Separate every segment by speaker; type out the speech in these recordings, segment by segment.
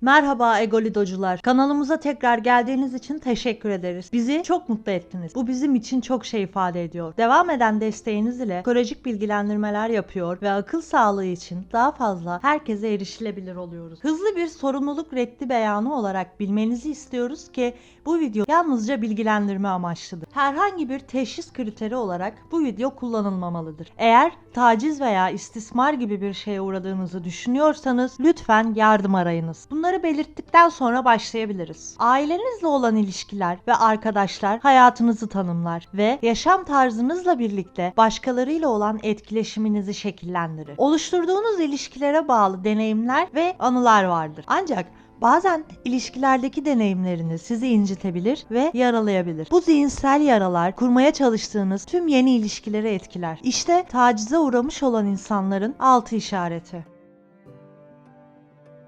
Speaker 1: Merhaba Egolidocular. Kanalımıza tekrar geldiğiniz için teşekkür ederiz. Bizi çok mutlu ettiniz. Bu bizim için çok şey ifade ediyor. Devam eden desteğiniz ile psikolojik bilgilendirmeler yapıyor ve akıl sağlığı için daha fazla herkese erişilebilir oluyoruz. Hızlı bir sorumluluk reddi beyanı olarak bilmenizi istiyoruz ki bu video yalnızca bilgilendirme amaçlıdır. Herhangi bir teşhis kriteri olarak bu video kullanılmamalıdır. Eğer taciz veya istismar gibi bir şeye uğradığınızı düşünüyorsanız lütfen yardım arayınız. Bunları belirttikten sonra başlayabiliriz. Ailenizle olan ilişkiler ve arkadaşlar hayatınızı tanımlar ve yaşam tarzınızla birlikte başkalarıyla olan etkileşiminizi şekillendirir. Oluşturduğunuz ilişkilere bağlı deneyimler ve anılar vardır. Ancak Bazen ilişkilerdeki deneyimleriniz sizi incitebilir ve yaralayabilir. Bu zihinsel yaralar kurmaya çalıştığınız tüm yeni ilişkileri etkiler. İşte tacize uğramış olan insanların altı işareti.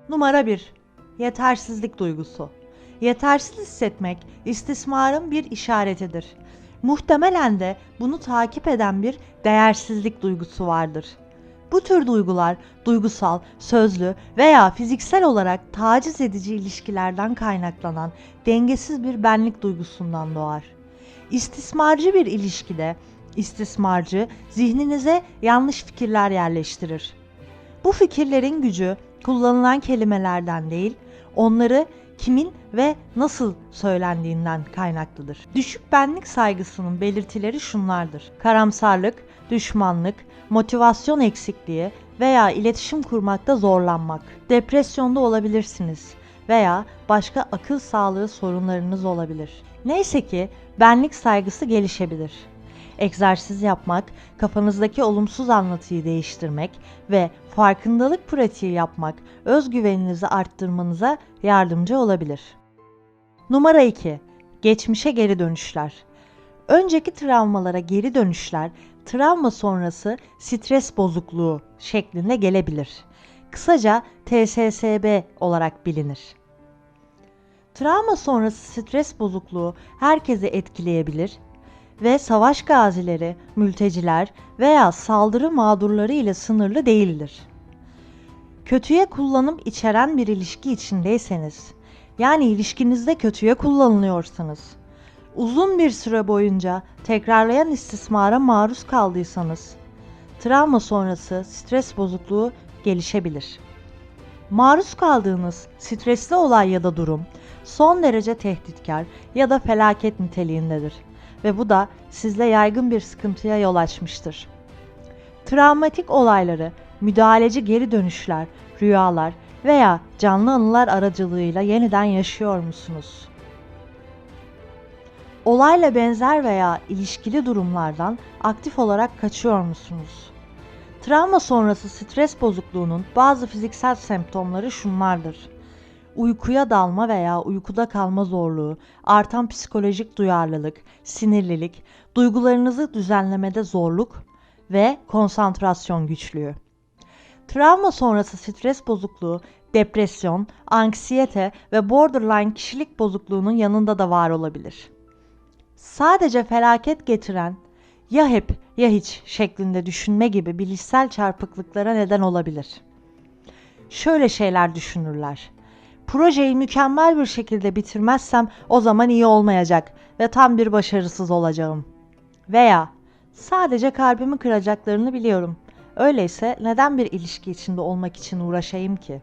Speaker 1: Numara 1. Yetersizlik duygusu. Yetersiz hissetmek istismarın bir işaretidir. Muhtemelen de bunu takip eden bir değersizlik duygusu vardır. Bu tür duygular duygusal, sözlü veya fiziksel olarak taciz edici ilişkilerden kaynaklanan dengesiz bir benlik duygusundan doğar. İstismarcı bir ilişkide istismarcı zihninize yanlış fikirler yerleştirir. Bu fikirlerin gücü kullanılan kelimelerden değil, onları kimin ve nasıl söylendiğinden kaynaklıdır. Düşük benlik saygısının belirtileri şunlardır. Karamsarlık, düşmanlık, motivasyon eksikliği veya iletişim kurmakta zorlanmak. Depresyonda olabilirsiniz veya başka akıl sağlığı sorunlarınız olabilir. Neyse ki benlik saygısı gelişebilir. Egzersiz yapmak, kafanızdaki olumsuz anlatıyı değiştirmek ve farkındalık pratiği yapmak özgüveninizi arttırmanıza yardımcı olabilir. Numara 2. Geçmişe geri dönüşler. Önceki travmalara geri dönüşler travma sonrası stres bozukluğu şeklinde gelebilir. Kısaca TSSB olarak bilinir. Travma sonrası stres bozukluğu herkesi etkileyebilir ve savaş gazileri, mülteciler veya saldırı mağdurları ile sınırlı değildir. Kötüye kullanım içeren bir ilişki içindeyseniz, yani ilişkinizde kötüye kullanılıyorsanız, uzun bir süre boyunca tekrarlayan istismara maruz kaldıysanız, travma sonrası stres bozukluğu gelişebilir. Maruz kaldığınız stresli olay ya da durum son derece tehditkar ya da felaket niteliğindedir ve bu da sizde yaygın bir sıkıntıya yol açmıştır. Travmatik olayları, müdahaleci geri dönüşler, rüyalar veya canlı anılar aracılığıyla yeniden yaşıyor musunuz? Olayla benzer veya ilişkili durumlardan aktif olarak kaçıyor musunuz? Travma sonrası stres bozukluğunun bazı fiziksel semptomları şunlardır uykuya dalma veya uykuda kalma zorluğu, artan psikolojik duyarlılık, sinirlilik, duygularınızı düzenlemede zorluk ve konsantrasyon güçlüğü. Travma sonrası stres bozukluğu, depresyon, anksiyete ve borderline kişilik bozukluğunun yanında da var olabilir. Sadece felaket getiren ya hep ya hiç şeklinde düşünme gibi bilişsel çarpıklıklara neden olabilir. Şöyle şeyler düşünürler projeyi mükemmel bir şekilde bitirmezsem o zaman iyi olmayacak ve tam bir başarısız olacağım. Veya sadece kalbimi kıracaklarını biliyorum. Öyleyse neden bir ilişki içinde olmak için uğraşayım ki?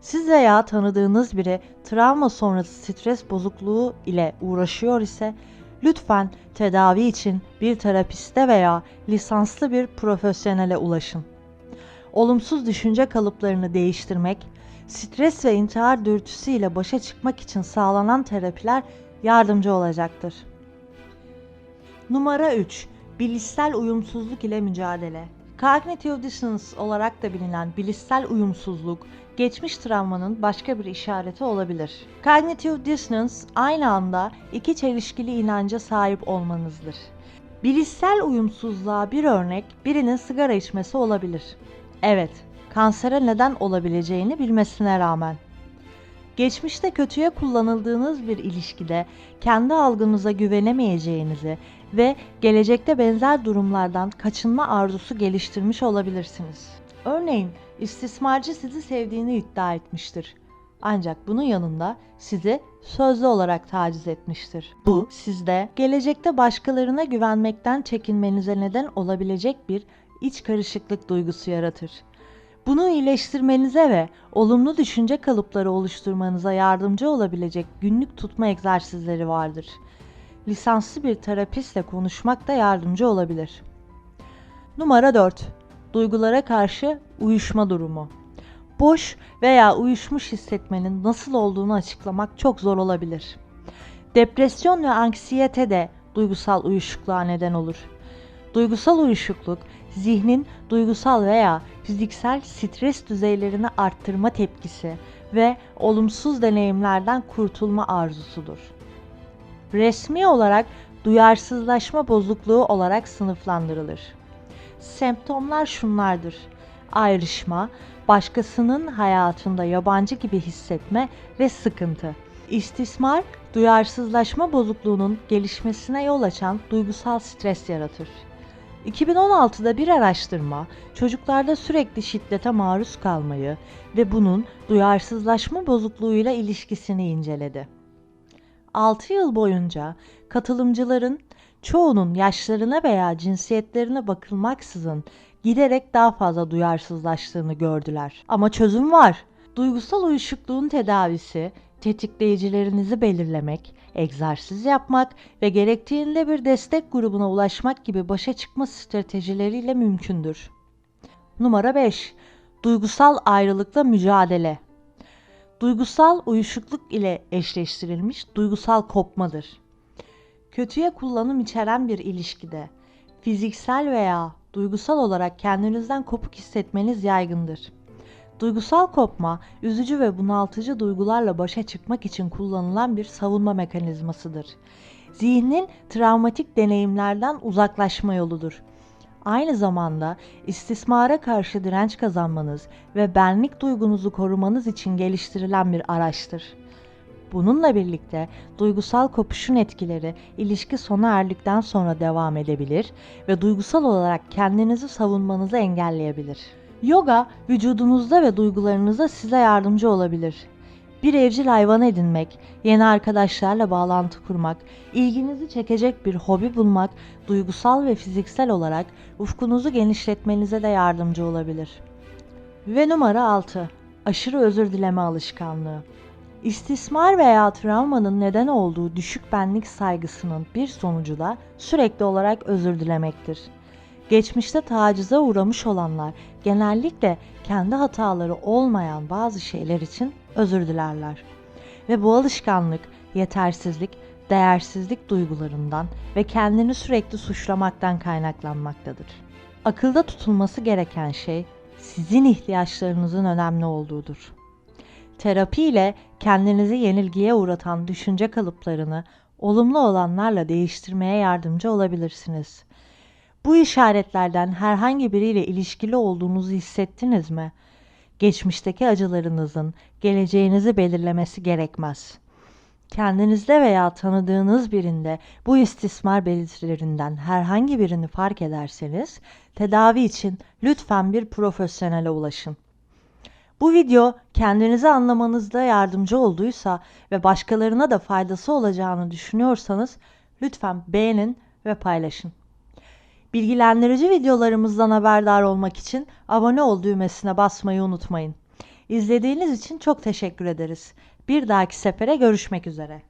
Speaker 1: Siz veya tanıdığınız biri travma sonrası stres bozukluğu ile uğraşıyor ise lütfen tedavi için bir terapiste veya lisanslı bir profesyonele ulaşın. Olumsuz düşünce kalıplarını değiştirmek stres ve intihar dürtüsüyle başa çıkmak için sağlanan terapiler yardımcı olacaktır. Numara 3. Bilişsel uyumsuzluk ile mücadele. Cognitive dissonance olarak da bilinen bilişsel uyumsuzluk, geçmiş travmanın başka bir işareti olabilir. Cognitive dissonance aynı anda iki çelişkili inanca sahip olmanızdır. Bilişsel uyumsuzluğa bir örnek birinin sigara içmesi olabilir. Evet, kansere neden olabileceğini bilmesine rağmen. Geçmişte kötüye kullanıldığınız bir ilişkide kendi algınıza güvenemeyeceğinizi ve gelecekte benzer durumlardan kaçınma arzusu geliştirmiş olabilirsiniz. Örneğin istismarcı sizi sevdiğini iddia etmiştir. Ancak bunun yanında sizi sözlü olarak taciz etmiştir. Bu sizde gelecekte başkalarına güvenmekten çekinmenize neden olabilecek bir iç karışıklık duygusu yaratır. Bunu iyileştirmenize ve olumlu düşünce kalıpları oluşturmanıza yardımcı olabilecek günlük tutma egzersizleri vardır. Lisanslı bir terapistle konuşmak da yardımcı olabilir. Numara 4. Duygulara karşı uyuşma durumu. Boş veya uyuşmuş hissetmenin nasıl olduğunu açıklamak çok zor olabilir. Depresyon ve anksiyete de duygusal uyuşukluğa neden olur. Duygusal uyuşukluk, zihnin duygusal veya fiziksel stres düzeylerini arttırma tepkisi ve olumsuz deneyimlerden kurtulma arzusudur. Resmi olarak duyarsızlaşma bozukluğu olarak sınıflandırılır. Semptomlar şunlardır. Ayrışma, başkasının hayatında yabancı gibi hissetme ve sıkıntı. İstismar, duyarsızlaşma bozukluğunun gelişmesine yol açan duygusal stres yaratır. 2016'da bir araştırma çocuklarda sürekli şiddete maruz kalmayı ve bunun duyarsızlaşma bozukluğuyla ilişkisini inceledi. 6 yıl boyunca katılımcıların çoğunun yaşlarına veya cinsiyetlerine bakılmaksızın giderek daha fazla duyarsızlaştığını gördüler. Ama çözüm var. Duygusal uyuşukluğun tedavisi tetikleyicilerinizi belirlemek, egzersiz yapmak ve gerektiğinde bir destek grubuna ulaşmak gibi başa çıkma stratejileriyle mümkündür. Numara 5. Duygusal ayrılıkla mücadele. Duygusal uyuşukluk ile eşleştirilmiş duygusal kopmadır. Kötüye kullanım içeren bir ilişkide fiziksel veya duygusal olarak kendinizden kopuk hissetmeniz yaygındır. Duygusal kopma, üzücü ve bunaltıcı duygularla başa çıkmak için kullanılan bir savunma mekanizmasıdır. Zihnin travmatik deneyimlerden uzaklaşma yoludur. Aynı zamanda istismara karşı direnç kazanmanız ve benlik duygunuzu korumanız için geliştirilen bir araçtır. Bununla birlikte duygusal kopuşun etkileri ilişki sona erdikten sonra devam edebilir ve duygusal olarak kendinizi savunmanızı engelleyebilir. Yoga vücudunuzda ve duygularınızda size yardımcı olabilir. Bir evcil hayvan edinmek, yeni arkadaşlarla bağlantı kurmak, ilginizi çekecek bir hobi bulmak, duygusal ve fiziksel olarak ufkunuzu genişletmenize de yardımcı olabilir. Ve numara 6. Aşırı özür dileme alışkanlığı. İstismar veya travmanın neden olduğu düşük benlik saygısının bir sonucu da sürekli olarak özür dilemektir. Geçmişte tacize uğramış olanlar genellikle kendi hataları olmayan bazı şeyler için özür dilerler. Ve bu alışkanlık yetersizlik, değersizlik duygularından ve kendini sürekli suçlamaktan kaynaklanmaktadır. Akılda tutulması gereken şey sizin ihtiyaçlarınızın önemli olduğudur. Terapi ile kendinizi yenilgiye uğratan düşünce kalıplarını olumlu olanlarla değiştirmeye yardımcı olabilirsiniz. Bu işaretlerden herhangi biriyle ilişkili olduğunuzu hissettiniz mi? Geçmişteki acılarınızın geleceğinizi belirlemesi gerekmez. Kendinizde veya tanıdığınız birinde bu istismar belirtilerinden herhangi birini fark ederseniz tedavi için lütfen bir profesyonele ulaşın. Bu video kendinizi anlamanızda yardımcı olduysa ve başkalarına da faydası olacağını düşünüyorsanız lütfen beğenin ve paylaşın. Bilgilendirici videolarımızdan haberdar olmak için abone ol düğmesine basmayı unutmayın. İzlediğiniz için çok teşekkür ederiz. Bir dahaki sefere görüşmek üzere.